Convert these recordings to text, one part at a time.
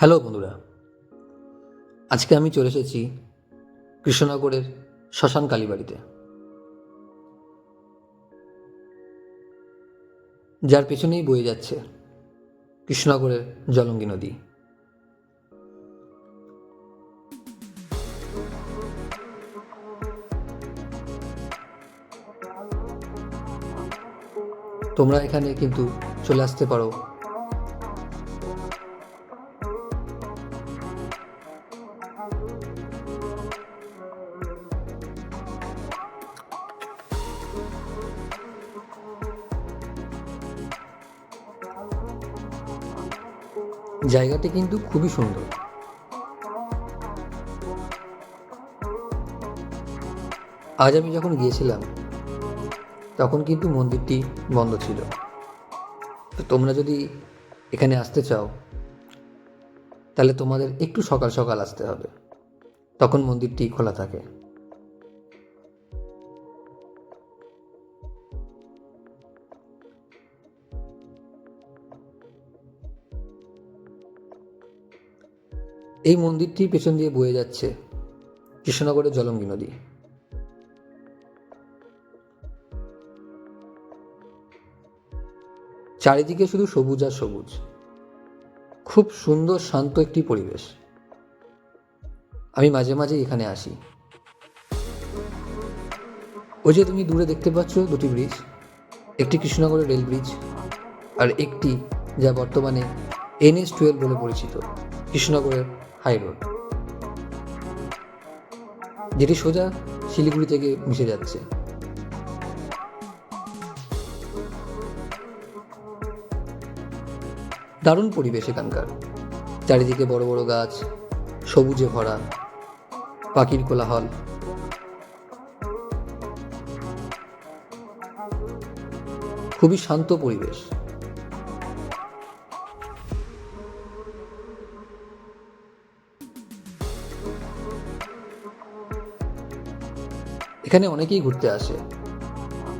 Hello বন্ধুরা, আজকে আমি চলে এসেছি কৃষ্ণনগরের শ্মশান কালীবাড়িতে। যার পেছনেই বয়ে যাচ্ছে কৃষ্ণনগরের জলঙ্গি নদী। তোমরা এখানে কিন্তু চলে আসতে পারো জায়গাটি কিন্তু খুবই সুন্দর। আজ আমি যখন গিয়েছিলাম, তখন কিন্তু মন্দিরটি বন্ধ ছিল। তো তোমরা যদি এখানে আসতে চাও, তাহলে তোমাদের একটু সকাল সকাল আসতে হবে। তখন মন্দিরটি খোলা থাকে। এই মন্দিরটির পেছন দিয়ে বয়ে যাচ্ছে কৃষ্ণনগরের জলঙ্গি নদী। চারিদিকে শুধু সবুজ আর সবুজ। খুব সুন্দর, শান্ত একটি পরিবেশ। আমি মাঝে মাঝে এখানে আসি। ওই যে তুমি দূরে দেখতে পাচ্ছ দুটি ব্রিজ, একটি কৃষ্ণনগরের রেল ব্রিজ আর একটি যা বর্তমানে এনএস টুয়েলভ বলে পরিচিত, কৃষ্ণনগরের হাই রোড। যেটি সোজা শিলিগুড়ি থেকে মিশে যাচ্ছে। দারুণ পরিবেশ এখানকার। চারিদিকে বড় বড় গাছ, সবুজে ভরা, পাখির কোলাহল। খুবই শান্ত পরিবেশ। এখানে অনেকেই ঘুরতে আসে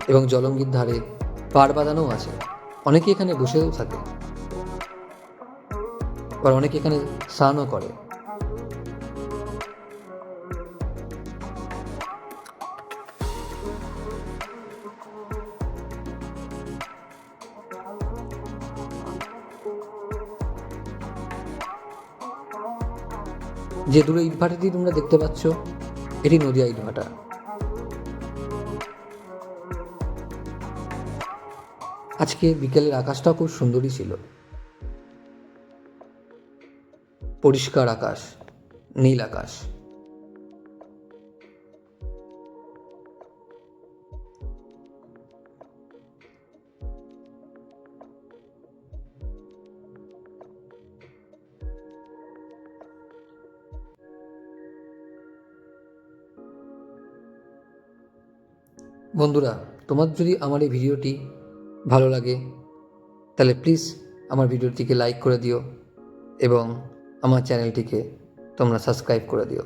এবং জলঙ্গির ধারে পাড় বাঁধানোও আছে। অনেকে এখানে বসেও থাকে। আবার অনেকে এখানে স্নানও করে। যে দূরে ইটভাটাটি তোমরা দেখতে পাচ্ছ, এটি নদিয়া ইটভাটা। আজকে বিকেলের আকাশটা খুব সুন্দরই ছিল। পরিষ্কার আকাশ, নীল আকাশ। বন্ধুরা, তোমার যদি আমার এই ভিডিওটি ভালো লাগে, তাহলে প্লিজ আমার ভিডিওটিকে লাইক করে দিও এবং আমার চ্যানেলটিকে তোমরা সাবস্ক্রাইব করে দিও।